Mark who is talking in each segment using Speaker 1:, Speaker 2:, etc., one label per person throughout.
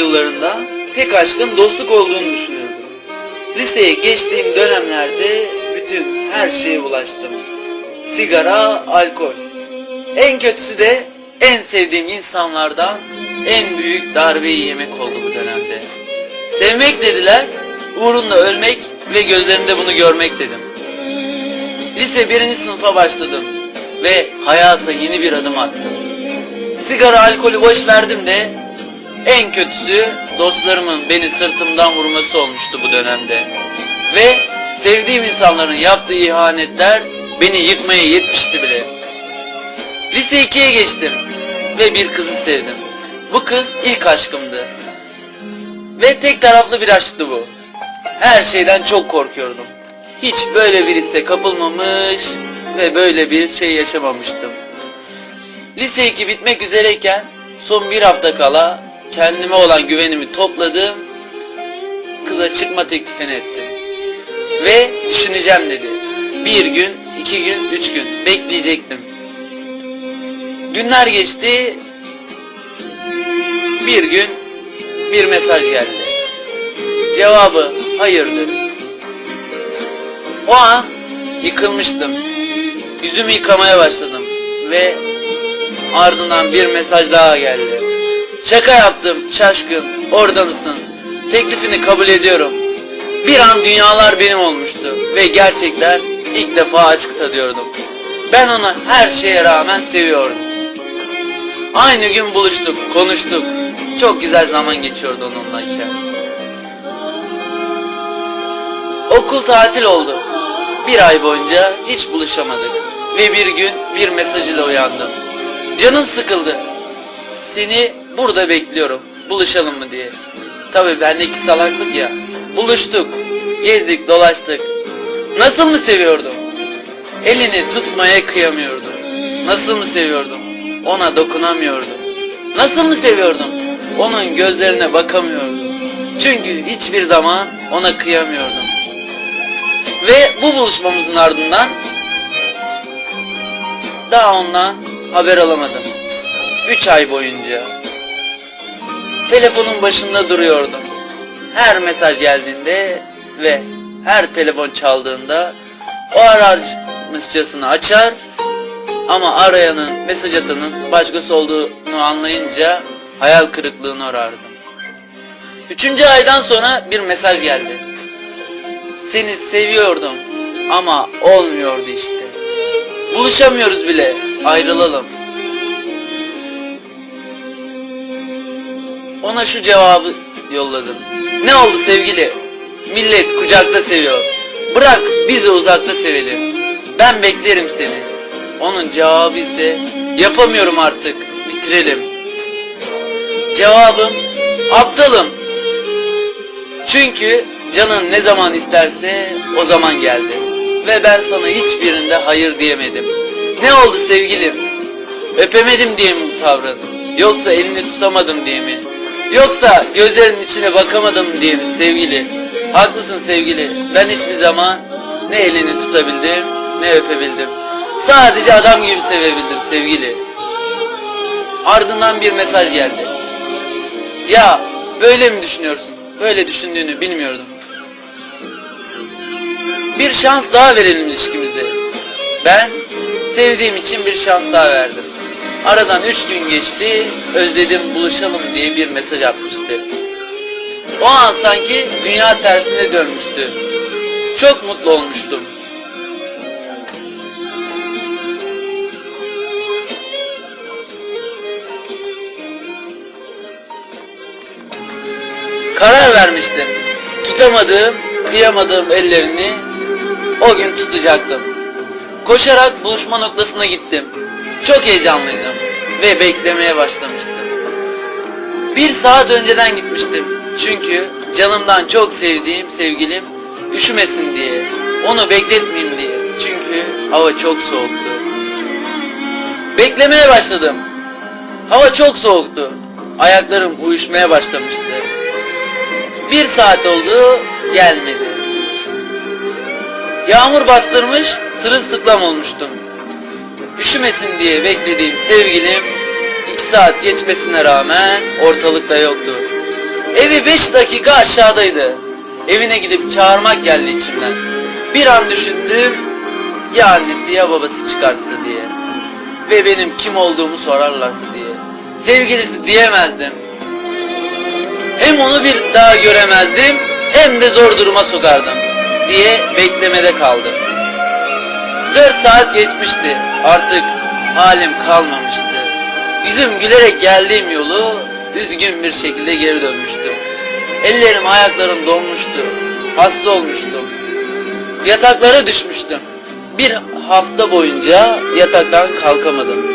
Speaker 1: Yıllarında tek aşkın dostluk olduğunu düşünüyordum. Liseye geçtiğim dönemlerde bütün her şeye bulaştım. Sigara, alkol. En kötüsü de en sevdiğim insanlardan en büyük darbeyi yemek oldu bu dönemde. Sevmek dediler, uğrunda ölmek ve gözlerinde bunu görmek dedim. Lise birinci sınıfa başladım ve hayata yeni bir adım attım. Sigara, alkolü boş verdim de en kötüsü dostlarımın beni sırtımdan vurması olmuştu bu dönemde. Ve sevdiğim insanların yaptığı ihanetler beni yıkmaya yetmişti bile. Lise 2'ye geçtim ve bir kızı sevdim. Bu kız ilk aşkımdı. Ve tek taraflı bir aşktı bu. Her şeyden çok korkuyordum. Hiç böyle bir hisse kapılmamış ve böyle bir şey yaşamamıştım. Lise 2 bitmek üzereyken son bir hafta kala kendime olan güvenimi topladım. Kıza çıkma teklifini ettim. Ve düşüneceğim dedi. Bir gün, iki gün, üç gün bekleyecektim. Günler geçti. Bir gün bir mesaj geldi. Cevabı hayırdır. O an yıkılmıştım. Yüzümü yıkamaya başladım ve ardından bir mesaj daha geldi. Şaka yaptım şaşkın orada mısın? Teklifini kabul ediyorum. Bir an dünyalar benim olmuştu ve gerçekten ilk defa aşkı tadıyordum. Ben onu her şeye rağmen seviyordum. Aynı gün buluştuk, konuştuk. Çok güzel zaman geçiyordu onunlayken. Okul tatil oldu. Bir ay boyunca hiç buluşamadık. Ve bir gün bir mesaj ile uyandım. Canım sıkıldı. Seni burada bekliyorum. Buluşalım mı diye. Tabi bendeki salaklık ya. Buluştuk. Gezdik, dolaştık. Nasıl mı seviyordum? Elini tutmaya kıyamıyordum. Nasıl mı seviyordum? Ona dokunamıyordum. Nasıl mı seviyordum? Onun gözlerine bakamıyordum. Çünkü hiçbir zaman ona kıyamıyordum. Ve bu buluşmamızın ardından daha ondan haber alamadım. Üç ay boyunca. Telefonun başında duruyordum. Her mesaj geldiğinde ve her telefon çaldığında o ararmışçasını açar ama arayanın, mesaj atanın başkası olduğunu anlayınca hayal kırıklığına uğrardım. Üçüncü aydan sonra bir mesaj geldi. Seni seviyordum ama olmuyordu işte. Buluşamıyoruz bile, ayrılalım. Ona şu cevabı yolladım. Ne oldu sevgili? Millet kucakta seviyor. Bırak bizi uzakta sevelim. Ben beklerim seni. Onun cevabı ise yapamıyorum artık. Bitirelim. Cevabım aptalım. Çünkü canın ne zaman isterse o zaman geldi. Ve ben sana hiçbirinde hayır diyemedim. Ne oldu sevgilim? Öpemedim diye mi tavrın? Yoksa elini tutamadım diye mi? Yoksa gözlerinin içine bakamadım diye mi sevgili? Haklısın sevgili. Ben hiçbir zaman ne elini tutabildim ne öpebildim. Sadece adam gibi sevebildim sevgili. Ardından bir mesaj geldi. Ya böyle mi düşünüyorsun? Böyle düşündüğünü bilmiyordum. Bir şans daha verelim ilişkimize. Ben sevdiğim için bir şans daha verdim. Aradan üç gün geçti, özledim buluşalım diye bir mesaj atmıştı. O an sanki dünya tersine dönmüştü. Çok mutlu olmuştum. Karar vermiştim. Tutamadığım, kıyamadığım ellerini o gün tutacaktım. Koşarak buluşma noktasına gittim. Çok heyecanlıydım ve beklemeye başlamıştım. Bir saat önceden gitmiştim. Çünkü canımdan çok sevdiğim sevgilim üşümesin diye. Onu bekletmeyeyim diye. Çünkü hava çok soğuktu. Beklemeye başladım. Hava çok soğuktu. Ayaklarım uyuşmaya başlamıştı. Bir saat oldu, gelmedi. Yağmur bastırmış, sırılsıklam olmuştum. Üşümesin diye beklediğim sevgilim 2 saat geçmesine rağmen ortalıkta yoktu. Evi 5 dakika aşağıdaydı. Evine gidip çağırmak geldi içimden. Bir an düşündüm ya annesi ya babası çıkarsa diye. Ve benim kim olduğumu sorarlarsa diye. Sevgilisi diyemezdim. Hem onu bir daha göremezdim hem de zor duruma sokardım diye beklemede kaldım. 4 saat geçmişti. Artık halim kalmamıştı. Yüzüm gülerek geldiğim yolu üzgün bir şekilde geri dönmüştüm. Ellerim ayaklarım donmuştu. Hasta olmuştum. Yataklara düşmüştüm. Bir hafta boyunca yataktan kalkamadım.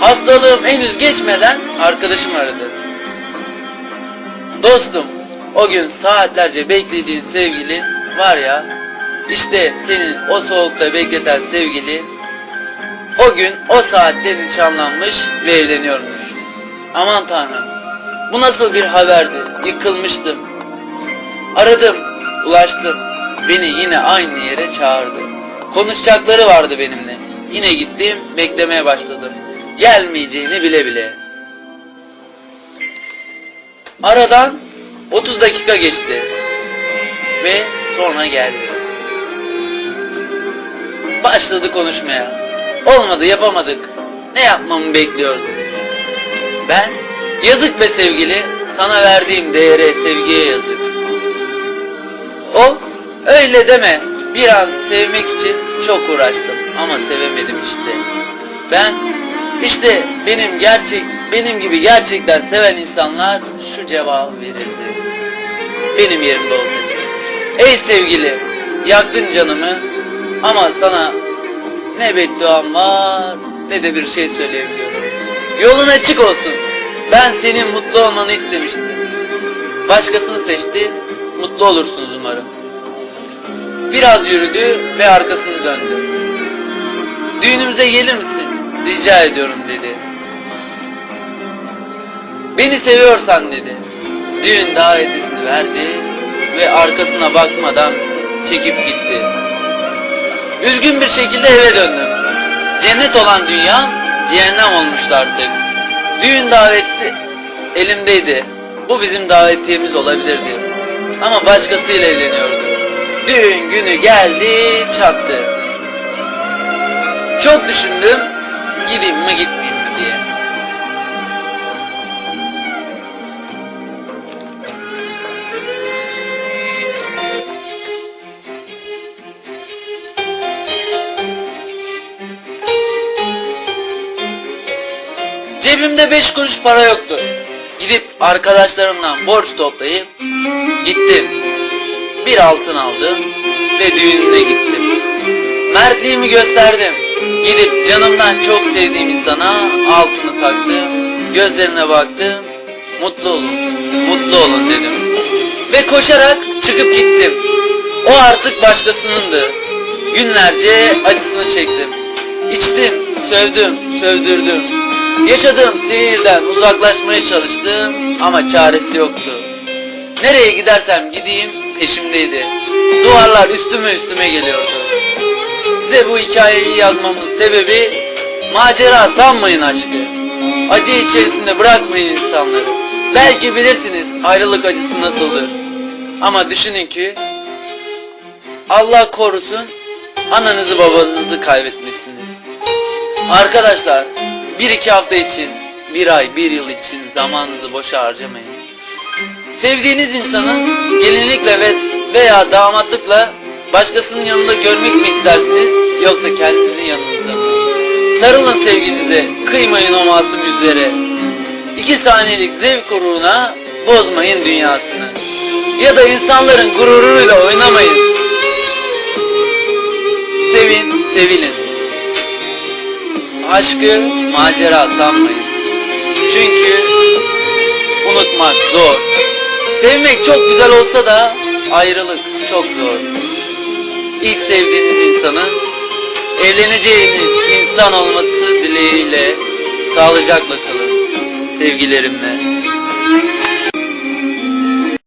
Speaker 1: Hastalığım henüz geçmeden arkadaşım aradı. Dostum, o gün saatlerce beklediğin sevgilin var ya, işte senin o soğukta bekleten sevgili o gün o saatte nişanlanmış ve evleniyormuş. Aman tanrım, bu nasıl bir haberdi? Yıkılmıştım. Aradım, ulaştım. Beni yine aynı yere çağırdı. Konuşacakları vardı benimle. Yine gittim, beklemeye başladım. Gelmeyeceğini bile bile. Aradan 30 dakika geçti. Ve sonra geldi. Başladı konuşmaya. Olmadı yapamadık. Ne yapmamı bekliyordun? Ben yazık be sevgili sana verdiğim değere sevgiye yazık. O öyle deme biraz sevmek için çok uğraştım ama sevemedim işte. Ben işte benim gerçek benim gibi gerçekten seven insanlar şu cevabı verirdi. Benim yerimde olsaydı. Ey sevgili yaktın canımı ama sana ne bedduam var ne de bir şey söyleyebiliyorum. Yolun açık olsun. Ben senin mutlu olmanı istemiştim. Başkasını seçti, mutlu olursunuz umarım. Biraz yürüdü ve arkasını döndü. Düğünümüze gelir misin? Rica ediyorum dedi. Beni seviyorsan dedi. Düğün davetesini verdi ve arkasına bakmadan çekip gitti. Üzgün bir şekilde eve döndüm. Cennet olan dünyam cehennem olmuştu artık. Düğün davetisi elimdeydi. Bu bizim davetiyemiz olabilirdi. Ama başkasıyla evleniyordu. Düğün günü geldi çattı. Çok düşündüm gideyim mi gitmeyeyim mi diye. Cebimde beş kuruş para yoktu. Gidip arkadaşlarımdan borç toplayıp gittim. Bir altın aldım ve düğününe gittim. Mertliğimi gösterdim. Gidip canımdan çok sevdiğim insana altını taktım. Gözlerine baktım. Mutlu olun, mutlu olun dedim. Ve koşarak çıkıp gittim. O artık başkasınındı. Günlerce acısını çektim. İçtim, sövdüm, sövdürdüm. Yaşadığım sihirden uzaklaşmaya çalıştım ama çaresi yoktu. Nereye gidersem gideyim peşimdeydi. Duvarlar üstüme üstüme geliyordu. Size bu hikayeyi yazmamın sebebi macera sanmayın aşkı. Acı içerisinde bırakmayın insanları. Belki bilirsiniz ayrılık acısı nasıldır. Ama düşünün ki Allah korusun ananızı babanızı kaybetmişsiniz. Arkadaşlar bir iki hafta için, bir ay, bir yıl için zamanınızı boşa harcamayın. Sevdiğiniz insanı gelinlikle ve veya damatlıkla başkasının yanında görmek mi istersiniz yoksa kendinizin yanınızda mı? Sarılın sevginize, kıymayın o masum yüzlere. İki saniyelik zevk uğruna bozmayın dünyasını. Ya da insanların gururuyla oynamayın. Sevin, sevilin. Aşkı macera sanmayın. Çünkü unutmak zor. Sevmek çok güzel olsa da ayrılık çok zor. İlk sevdiğiniz insanın evleneceğiniz insan olması dileğiyle sağlıcakla kalın. Sevgilerimle.